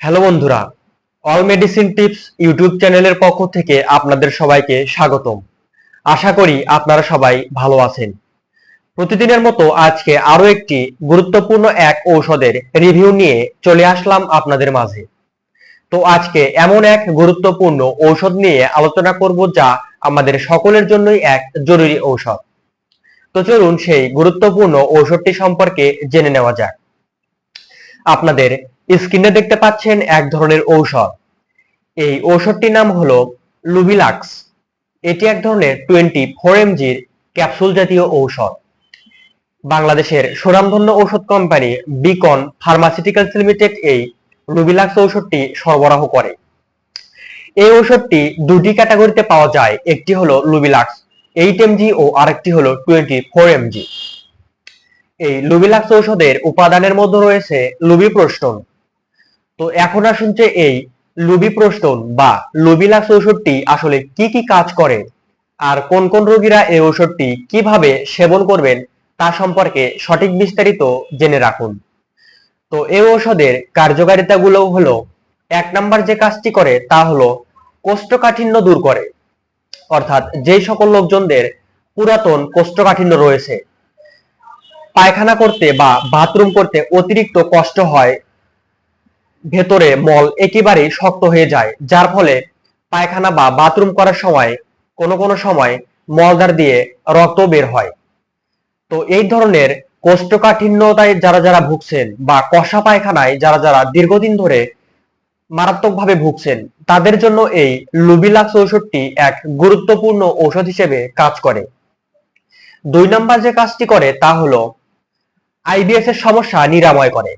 Hello বন্ধুরা all medicine tips YouTube চ্যানেলের পক্ষ থেকে আপনাদের সবাইকে স্বাগতম। আশা করি আপনারা সবাই ভালো আছেন। প্রতিদিনের মতো আজকে আরও একটি গুরুত্বপূর্ণ এক ঔষধের রিভিউ নিয়ে চলে আসলাম আপনাদের মাঝে। তো আজকে এমন এক গুরুত্বপূর্ণ ঔষধ নিয়ে আলোচনা করব যা আমাদের সকলের জন্যই এক জরুরি ঔষধ। তো চলুন সেই গুরুত্বপূর্ণ ঔষধটি সম্পর্কে জেনে নেওয়া যাক। আপনাদের স্ক্রিনে দেখতে পাচ্ছেন এক ধরনের ঔষধ। এই ঔষধটির নাম হলো লুবিলাক্স এটি এক ধরনের টোয়েন্টি ফোর এমজির ক্যাপসুল জাতীয় ঔষধ। বাংলাদেশের সুনামধন্য ঔষধ কোম্পানি বিকন ফার্মাসিউটিক্যালস লিমিটেড এই লুবিলাক্স ঔষধটি সরবরাহ করে। এই ঔষধটি দুটি ক্যাটাগরিতে পাওয়া যায়, একটি হলো লুবিলাক্স এইট এমজি ও আরেকটি হলো টোয়েন্টি ফোর এমজি। এই লুবিলাক্স ঔষধের উপাদানের মধ্যে রয়েছে লুবি লুবিপ্রোস্টন তো এখন আসুন যে এই লুবিপ্রোস্টন বা লুবিলাক্স ঔষধটি আসলে কি কি কাজ করে আর কোন কোন রোগীরা এই ঔষধটি কীভাবে সেবন করবেন তা সম্পর্কে সঠিক বিস্তারিত জেনে রাখুন। তো এই ঔষধের কার্যকারিতাগুলো হলো, এক নাম্বার যে কাজটি করে তা হলো কোষ্ঠকাঠিন্য দূর করে। অর্থাৎ যেই সকল লোকজনদের পুরাতন কোষ্ঠকাঠিন্য রয়েছে, পায়খানা করতে বা বাথরুম করতে অতিরিক্ত কষ্ট হয় ভেতরে মল একেবারেই শক্ত হয়ে যায়, যার ফলে পায়খানা বা বাথরুম করার সময়, কোনো কোনো সময় মলদার দিয়ে রক্ত বের হয়। তো এই ধরনের কোষ্ঠকাঠিন্যতায় যারা যারা ভুগছেন বা কষা পায়খানায় যারা যারা দীর্ঘদিন ধরে মারাত্মকভাবে ভুগছেন, তাদের জন্য এই লুবিলাক্স ঔষধটি এক গুরুত্বপূর্ণ ঔষধ হিসেবে কাজ করে। দুই নম্বর যে কাজটি করে তা হলো আইবিএস এর সমস্যা নিরাময় করে।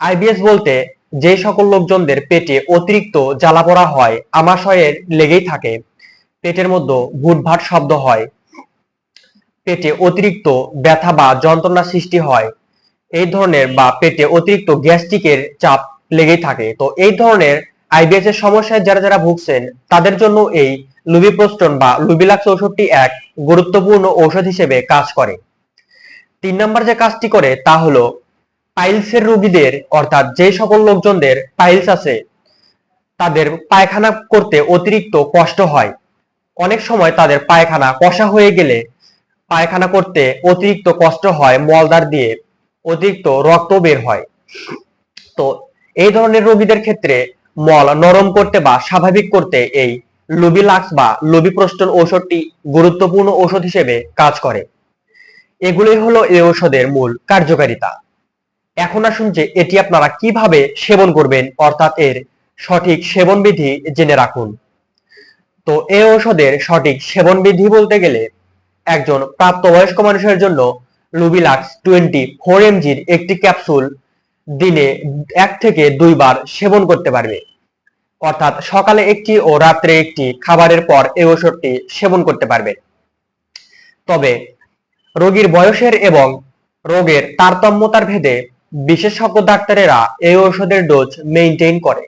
আইবিএস বলতে যে সকল লোকজনদের পেটে অতিরিক্ত জ্বালা পড়া হয়, আমাশয়ের লেগেই থাকে। পেটের মধ্যে ভুটভাট শব্দ হয়। পেটে অতিরিক্ত ব্যথা বা যন্ত্রণা সৃষ্টি হয়। এই ধরনের বা পেটে অতিরিক্ত গ্যাস্ট্রিকের চাপ লেগেই থাকে। তো এই ধরনের আইবিএস এর সমস্যায় যারা যারা ভুগছেন, তাদের জন্য এই লুবিপ্রোস্টন বা লুবিলাক্স ঔষধটি এক গুরুত্বপূর্ণ ঔষধ হিসেবে কাজ করে। তিন নম্বর যে কাজটি করে, তা হলো পাইলসের রোগীদের, অর্থাৎ যে সকল লোকজনদের পাইলস আছে, তাদের পায়খানা করতে অতিরিক্ত কষ্ট হয়। অনেক সময় তাদের পায়খানা কষা হয়ে গেলে পায়খানা করতে অতিরিক্ত কষ্ট হয় মলদার দিয়ে অতিরিক্ত রক্ত বের হয়। তো এই ধরনের রোগীদের ক্ষেত্রে মল নরম করতে বা স্বাভাবিক করতে এই লুবিলাক্স বা লুবিপ্রোস্টন ঔষধটি গুরুত্বপূর্ণ ঔষধ হিসেবে কাজ করে। এগুলোই হলো এই ঔষধের মূল কার্যকারিতা। এখন আসুন যে এটি আপনারা কীভাবে সেবন করবেন, অর্থাৎ এর সঠিক সেবন বিধি জেনে রাখুন। তো এই ঔষধের সঠিক সেবন বিধি বলতে গেলে, একজন প্রাপ্তবয়স্ক মানুষের জন্য লুবিলাক্স টোয়েন্টি ফোর এমজির একটি ক্যাপসুল দিনে এক থেকে দুইবার সেবন করতে পারবে। অর্থাৎ সকালে একটি ও রাত্রে একটি খাবারের পর এই ওষুধটি সেবন করতে পারবে। তবে রোগীর বয়সের এবং রোগের তারতম্যতার ভেদে বিশেষজ্ঞ ডাক্তারেরা এই ঔষধের ডোজ মেইনটেইন করে।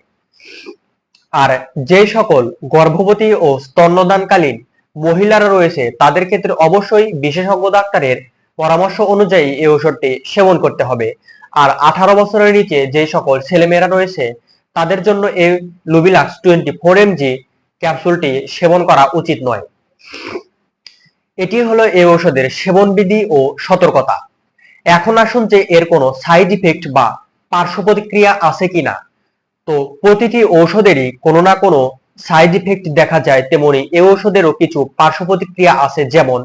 আর যে সকল গর্ভবতী ও স্তন্যদানকালীন মহিলারা রয়েছে, তাদের ক্ষেত্রে অবশ্যই বিশেষজ্ঞ ডাক্তারের পরামর্শ অনুযায়ী এই ঔষধটি সেবন করতে হবে। আর আঠারো বছরের নিচে যে সকল ছেলেমেয়েরা রয়েছে, তাদের জন্য এই লুবিলাক্স টোয়েন্টি ফোর এমজি ক্যাপসুলটি সেবন করা উচিত নয়। এটি হলো এই ঔষধের সেবন বিধি ও সতর্কতা। এখন আসুন যে এর কোনো সাইড ইফেক্ট বা পার্শ্ব প্রতিক্রিয়া আছে কিনা। তো প্রতিটি ঔষধেরই কোনো না কোনো সাইড ইফেক্ট দেখা যায় তেমনি এই ঔষধেরও কিছু পার্শ্ব প্রতিক্রিয়া আছে যেমন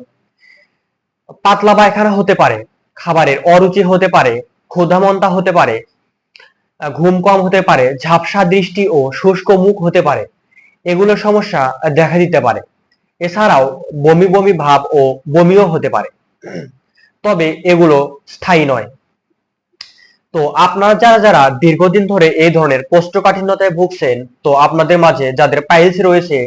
পাতলা পায়খানা হতে পারে, খাবারের অরুচি হতে পারে, ক্ষুধামন্তা হতে পারে, ঘুম কম হতে পারে, ঝাপসা দৃষ্টি ও শুষ্ক মুখ হতে পারে। এগুলো সমস্যা দেখা দিতে পারে। এছাড়াও বমি বমি ভাব ও বমিও হতে পারে। তবে এগুলো স্থায়ী নয়। তো আপনারা যারা যারা দীর্ঘদিন ধরে এই ধরনের কোষ্ঠকাঠিন্যতায় ভুগছেন, তো আপনাদের মাঝে যাদের পাইলস রয়েছে,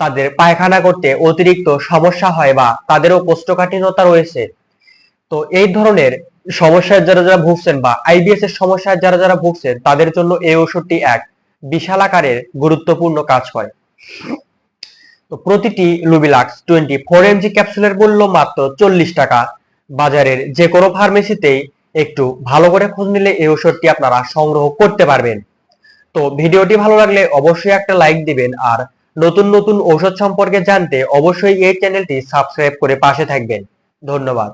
তাদের পায়খানা করতে অতিরিক্ত সমস্যা হয় বা তাদেরও কোষ্ঠকাঠিন্যতা রয়েছে, তো এই ধরনের সমস্যায় যারা যারা ভুগছেন বা আইবিএস এর সমস্যায় যারা যারা ভুগছেন, তাদের জন্য এই ওষুধটি এক বিশাল আকারের গুরুত্বপূর্ণ কাজ করে। তো প্রতিটি লুবিলাক্স টোয়েন্টি ফোর এমজি ক্যাপসুলের মূল্য মাত্র চল্লিশ টাকা বাজারের যে কোনো ফার্মেসিতেই একটু ভালো করে খোঁজ নিলে এই ওষুধটি আপনারা সংগ্রহ করতে পারবেন। তো ভিডিওটি ভালো লাগলে অবশ্যই একটা লাইক দিবেন আর নতুন নতুন ঔষধ সম্পর্কে জানতে অবশ্যই এই চ্যানেলটি সাবস্ক্রাইব করে পাশে থাকবেন। ধন্যবাদ।